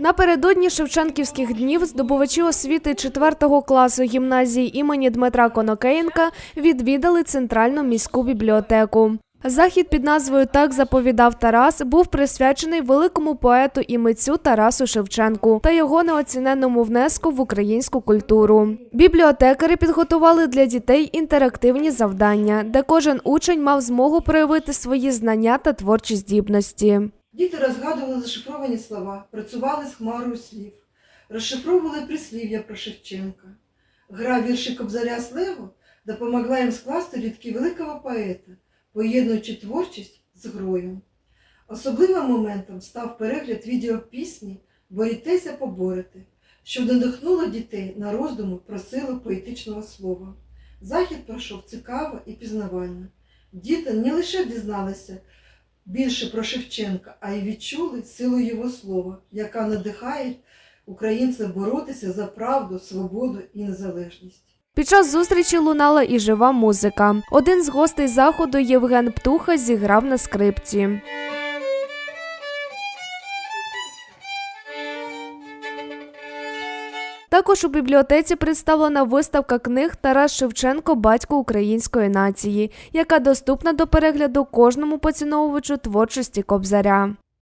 Напередодні Шевченківських днів здобувачі освіти 4 класу гімназії імені Дмитра Конокеєнка відвідали центральну міську бібліотеку. Захід під назвою Так заповідав Тарас був присвячений великому поету і митцю Тарасу Шевченку та його неоціненному внеску в українську культуру. Бібліотекари підготували для дітей інтерактивні завдання, де кожен учень мав змогу проявити свої знання та творчі здібності. Діти розгадували зашифровані слова, працювали з хмарою слів, розшифровували прислів'я про Шевченка. Гра вірші Кобзаря Слеву допомогла їм скласти рідки великого поета, поєднуючи творчість з грою. Особливим моментом став перегляд відео пісні Борітеся поборете, що надихнуло дітей на роздуму про силу поетичного слова. Захід пройшов цікаво і пізнавально. Діти не лише дізналися більше про Шевченка, а й відчули силу його слова, яка надихає українців боротися за правду, свободу і незалежність. Під час зустрічі лунала і жива музика. Один з гостей заходу Євген Птуха зіграв на скрипці. Також у бібліотеці представлена виставка книг Тарас Шевченко Батько української нації, яка доступна до перегляду кожному поціновувачу творчості Кобзаря.